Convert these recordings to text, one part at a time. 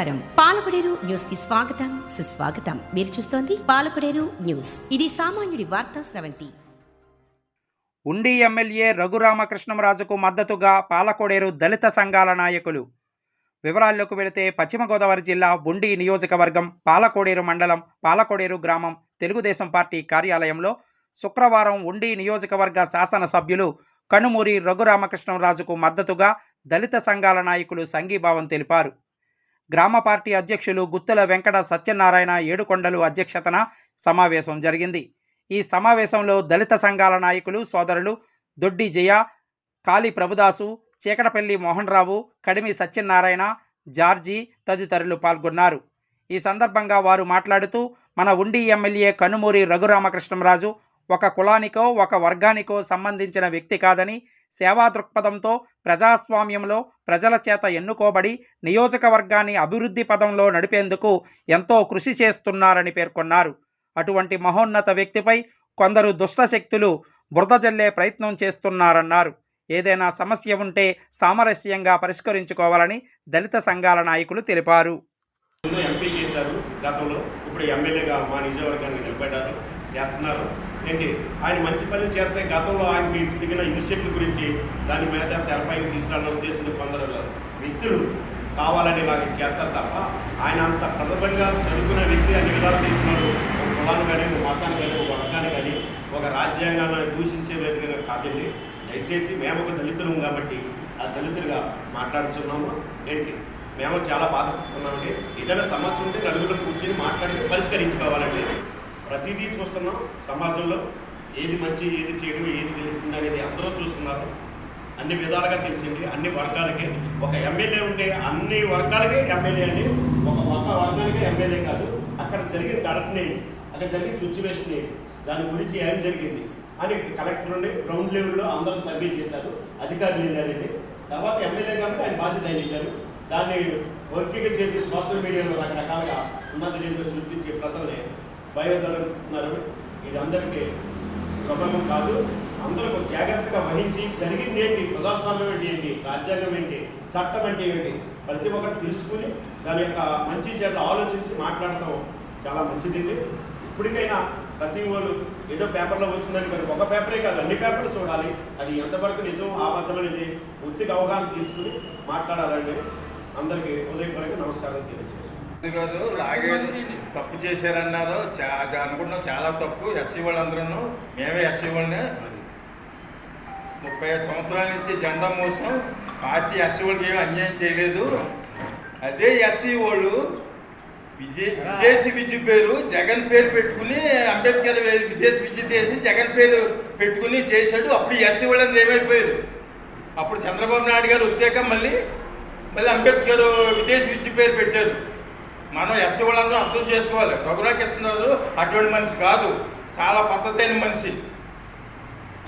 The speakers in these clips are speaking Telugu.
నమస్కారం. పాలకుడేరు న్యూస్కి స్వాగతం సుస్వాగతం. మీరు చూస్తోంది పాలకుడేరు న్యూస్. ఇది సామాన్యుడి వార్తా స్రవంతి. ఉండి ఎమ్మెల్యే రఘురామకృష్ణంరాజుకు మద్దతుగా పాలకోడేరు దళిత సంఘాల నాయకులు. వివరాల్లోకి వెళితే పశ్చిమ గోదావరి జిల్లా ఉండి నియోజకవర్గం పాలకోడేరు మండలం పాలకోడేరు గ్రామం తెలుగుదేశం పార్టీ కార్యాలయంలో శుక్రవారం ఉండి నియోజకవర్గ శాసనసభ్యులు కనుమూరి రఘురామకృష్ణంరాజుకు మద్దతుగా దళిత సంఘాల నాయకులు సంఘీభావం తెలిపారు. గ్రామ పార్టీ అధ్యక్షులు గుత్తుల వెంకట సత్యనారాయణ ఏడుకొండలు అధ్యక్షతన సమావేశం జరిగింది. ఈ సమావేశంలో దళిత సంఘాల నాయకులు సోదరులు దొడ్డి జయ కాళీ ప్రభుదాసు చీకటపల్లి మోహన్రావు కడిమి సత్యనారాయణ జార్జి తదితరులు పాల్గొన్నారు. ఈ సందర్భంగా వారు మాట్లాడుతూ మన ఉండి ఎమ్మెల్యే కనుమూరి రఘురామకృష్ణంరాజు ఒక కులానికో ఒక వర్గానికో సంబంధించిన వ్యక్తి కాదని సేవా దృక్పథంతో ప్రజాస్వామ్యంలో ప్రజల చేత ఎన్నుకోబడి నియోజకవర్గాన్ని అభివృద్ధి పదంలో నడిపేందుకు ఎంతో కృషి చేస్తున్నారని పేర్కొన్నారు. అటువంటి మహోన్నత వ్యక్తిపై కొందరు దుష్ట శక్తులు బురద జల్లే ప్రయత్నం చేస్తున్నారన్నారు. ఏదైనా సమస్య ఉంటే సామరస్యంగా పరిష్కరించుకోవాలని దళిత సంఘాల నాయకులు తెలిపారు. ఎంపీ చేశారు గతంలో. ఇప్పుడు ఎమ్మెల్యేగా మా నియోజకవర్గానికి నిలబడ్డారు. చేస్తున్నారు. ఏంటి? ఆయన మంచి పనులు చేస్తే గతంలో ఆయనకి తిరిగిన ఇనిషియేటివ్ గురించి దాని మీద తెరపైకి తీసుకురావడం ఉద్దేశంతో కొందరు వ్యక్తులు కావాలని ఇలాగ చేస్తారు తప్ప ఆయన అంత ప్రథమంగా చదువుకున్న వ్యక్తి అన్ని విధాలు తీసుకున్నారు ఒక కులాన్ని కానీ ఒక మతాన్ని కానీ ఒక వర్గాన్ని కానీ ఒక రాజ్యాంగాన్ని దూషించే విధంగా కాదండి. దయచేసి మేము ఒక దళితులం కాబట్టి ఆ దళితులుగా మాట్లాడుతున్నాము ఏంటి? మేము చాలా బాధపడుతున్నామండి. ఏదైనా సమస్య ఉంటే నలుగురు కూర్చొని మాట్లాడి పరిష్కరించుకోవాలండి. ప్రతిదీ చూస్తున్నాం సమాజంలో. ఏది మంచి ఏది చేయడం ఏది తెలుస్తుంది అనేది అందరూ చూస్తున్నారు. అన్ని విధాలుగా తెలిసింది అన్ని వర్గాలకి. ఒక ఎమ్మెల్యే ఉంటే అన్ని వర్గాలకే ఎమ్మెల్యే అని ఒక ఒక్క వర్గానికి ఎమ్మెల్యే కాదు. అక్కడ జరిగిన ఘటనని అక్కడ జరిగిన సిచ్యువేషన్ దాని గురించి ఏం జరిగింది అని కలెక్టర్ నుండి గ్రౌండ్ లెవెల్లో అందరూ సర్వే చేశారు. అధికారులు వెళ్ళారండి. తర్వాత ఎమ్మెల్యే కాబట్టి ఆయన బాధ్యత ఆయన దాన్ని వర్కింగ్ చేసి సోషల్ మీడియాలో రకరకాలుగా ఉన్నత రేంజ్లో సృష్టించే ప్రజల్ని భయోదలుతున్నారు ఇది అందరికీ స్వభావం కాదు. అందరూ జాగ్రత్తగా వహించి జరిగింది ఏంటి? ప్రజాస్వామ్యం ఏంటి? ఏంటి? రాజ్యాంగం ఏంటి? చట్టం అంటే ఏంటి? ప్రతి ఒక్కటి తెలుసుకుని దాని యొక్క మంచి చేత ఆలోచించి మాట్లాడటం చాలా మంచిది ఇప్పటికైనా ప్రతి వాళ్ళు ఏదో పేపర్లో వచ్చిందని మరి ఒక పేపరే కాదు అన్ని పేపర్లు చూడాలి. అది ఎంతవరకు నిజం అబద్ధం అనేది పూర్తిగా అవగాహన తీసుకుని మాట్లాడాలండి. అందరికీ ఉదయపూర్వక నమస్కారం తెలియజేస్తాను గారు లాగారు తప్పు చేశారన్నారు. అది అనుకుంటున్నాం చాలా తప్పు. ఎస్సీ వాళ్ళందరూ మేమే ఎస్సీ వాళ్ళని ముప్పై ఐదు సంవత్సరాల నుంచి జెండా మోసం. పార్టీ ఎస్సీ వాళ్ళకి ఏమీ అన్యాయం చేయలేదు. అదే ఎస్సీ వాళ్ళు విదేశీ విద్య పేరు జగన్ పేరు పెట్టుకుని అంబేద్కర్ విదేశీ విద్య చేసి జగన్ పేరు పెట్టుకుని చేశాడు. అప్పుడు ఎస్సీ వాళ్ళందరూ ఏమైపోయారు? అప్పుడు చంద్రబాబు నాయుడు గారు వచ్చాక మళ్ళీ మళ్ళీ అంబేద్కర్ విదేశీ విద్య పేరు పెట్టారు. మనం ఎస్సీ వాళ్ళందరూ అర్థం చేసుకోవాలి. రఘురాకెత్తున్నారు అటువంటి మనిషి కాదు. చాలా పద్ధతి అయిన మనిషి.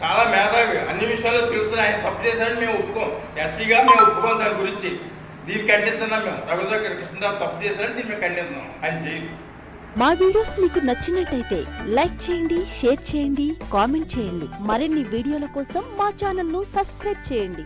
చాలా మేధావి. అన్ని విషయాలు తెలుస్తున్నాయి ఆయన తప్పు చేశారని మేము ఒప్పుకోం. ఎస్సీగా మేము ఒప్పుకోం దాని గురించి. దీన్ని ఖండిస్తున్నాం మేము. రఘురాకర్ కృష్ణరావు తప్పు చేశారని దీన్ని మేము ఖండిస్తున్నాం ఆయన చేయదు మా వీడియోస్ మీకు నచ్చినట్టయితే లైక్ చేయండి షేర్ చేయండి కామెంట్ చేయండి. మరిన్ని వీడియోల కోసం మా ఛానల్ను సబ్స్క్రైబ్ చేయండి.